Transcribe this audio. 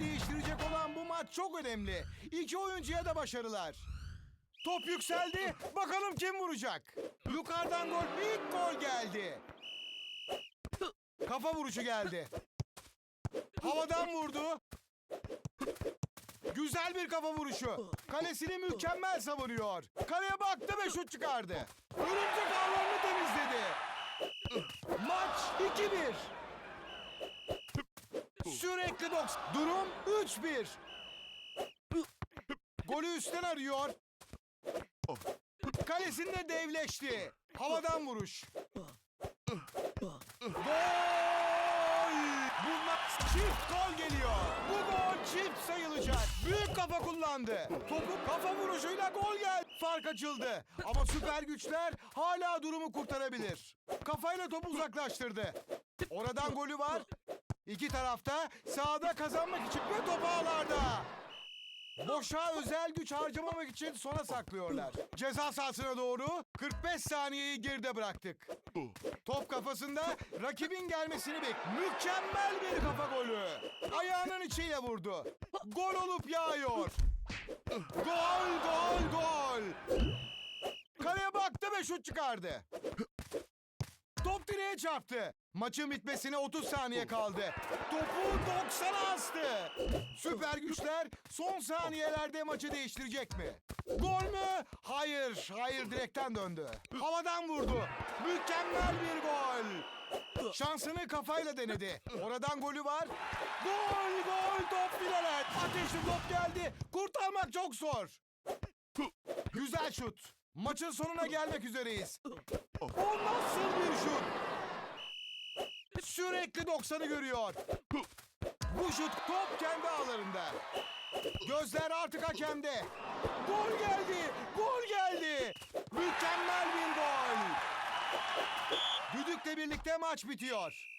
değiştirecek olan bu maç çok önemli. İki oyuncuya da başarılar. Top yükseldi. Bakalım kim vuracak? Yukarıdan gol, ilk gol geldi. Kafa vuruşu geldi. Havadan vurdu. Güzel bir kafa vuruşu. Kalesini mükemmel savunuyor. Kaleye baktı ve şut çıkardı. Örümcek ağlarını temizledi. Maç 2-1. Sürekli boks. Durum 3-1. Golü üstten arıyor. Kalesinde devleşti. Havadan vuruş. Gol! Bunlar çift gol geliyor. Bu gol çift sayılacak. Büyük kafa kullandı. Topu kafa vuruşuyla gol geldi. Fark açıldı. Ama süper güçler hala durumu kurtarabilir. Kafayla topu uzaklaştırdı. Oradan golü var. İki tarafta sahada kazanmak için ve top ağlarda. Boşa özel güç harcamamak için sona saklıyorlar. Ceza sahasına doğru 45 saniyeyi geride bıraktık. Top kafasında rakibin gelmesini bek. Mükemmel bir kafa golü. Ayağının içiyle vurdu. Gol olup yağıyor. Gol, gol, gol. Kaleye baktı ve şut çıkardı. Top direğe çarptı. Maçın bitmesine 30 saniye kaldı. Topu 90'a astı. Süper güçler son saniyelerde maçı değiştirecek mi? Gol mü? Hayır, hayır direkten döndü. Havadan vurdu. Mükemmel bir gol. Şansını kafayla denedi. Oradan golü var. Gol, gol, top fileler. Ateşli top geldi. Kurtarmak çok zor. Güzel şut. Maçın sonuna gelmek üzereyiz. O nasıl bir şut? Sürekli 90'ı görüyor. Bu şut top kendi ağlarında. Gözler artık hakemde. Gol geldi. Gol geldi. Mükemmel bir gol. Düdükle birlikte maç bitiyor.